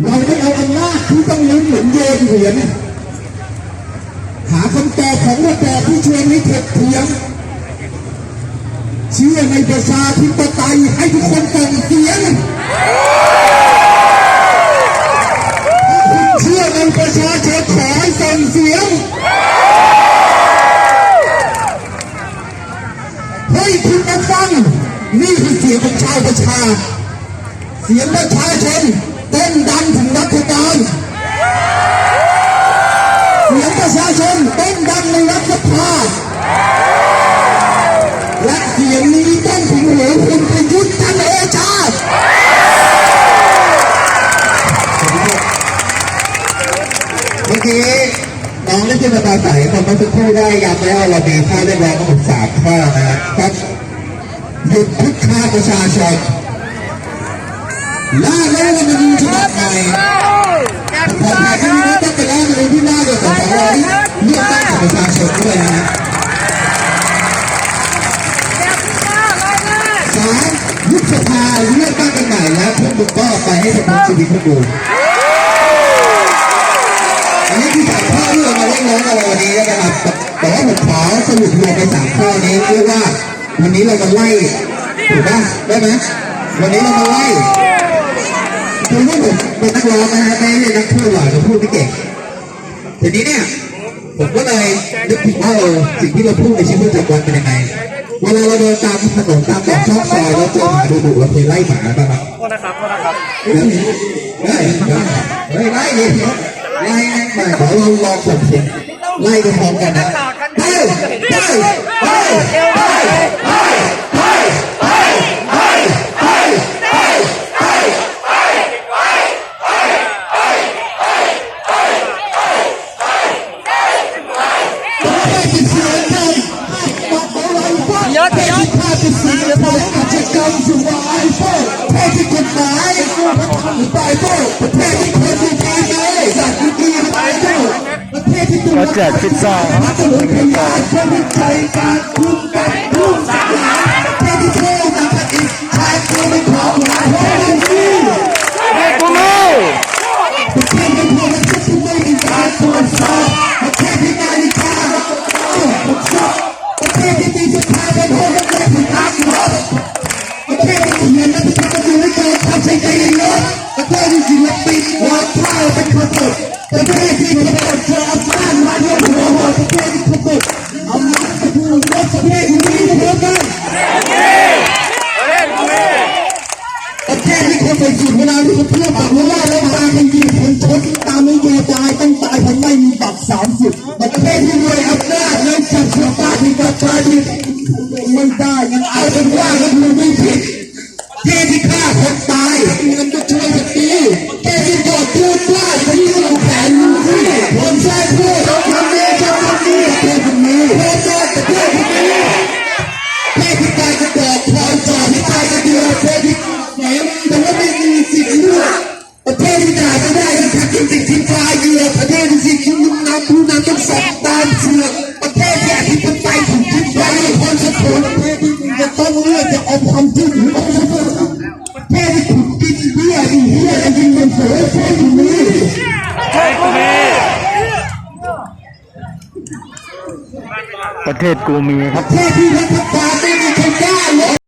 เราไม่เอาอำนาจที่ต้องลุ้นเหมือนโยนเหรียญหาคำตอบของระบอบที่ชวนให้ถกเถียงเชื่อในประชาธิปไตยให้ทุกคนส่งเสียงเชื่อในประชาชนขอให้ส่งเสียงเฮ้ยคุณมาฟังนี่คือเสียงของชาวประชา เสียงประชาชน น้องได้ขึ้นมาปราศัยคนเมื่อสักครู่ได้ย้ำแล้วเรามีข้อเรียกร้องทั้งหมดสามข้อนะครับหยุดคุกคามประชาชนล่าแล้วันนี้ฉบับใหม่พอภายในนี้ต้องเป็นร่างในที่หน้าโดยสสราเลือกตั้งของประชาชนด้วยนะสามยุบสภาเลือกตั้งกันใหม่แล้วพวกมึงก็ไปให้สมบูรณ์ชีวิตพวกกูอันนี้คือ นี้นะครับแต่ว่าผมขอสรุปรวมไปสามข้อนี้เรียกว่า วันนี้เรามาไล่ถูกป่ะได้ไหมวันนี้เรามาไล่คือว่าผมเป็นนักร้องนะฮะไม่ใช่นักพูดหรอกจะพูดไม่เก่งทีนี้เนี่ยผมก็เลยนึกถึงว่าเออสิ่งที่เราพูดในชีวิตประจำวันเป็นยังไงเวลาเราเดินตามถนนตามตอกซอกซอยแล้วเจอหมาดุๆเราเคยไล่หมาบ้างไหมโทษนะครับโทษนะครับไล่ไล่ไล่ไล่แม่ไปเดี๋ยวเราลองส่งเสียง ไล่กันพร้อมกันนะไปไปไปไปยอดยอดภาพเป็นสีและบริอาชญากรรสุวาไอโฟแพ้ที่กฎหมายไบเบิลประเทศ ประเทศที่ตัวเราแจกพิซซ่า แค่ที่คนไปสูบเวลาที่เขาเพื่อปากว่าแล้วมาเป็นยิงคนชนตามไม่เยอะตายต้องตายเพราะไม่มีบัตรสามสิบประเทศที่รวยอำน ประเที่ถูกกินเบี้ยอีเบี้ยจะกินเป็นเสือแค่ที่นี้ใช่กูมีประเทศกูมีครับแค่ที่รัฐบาลไม่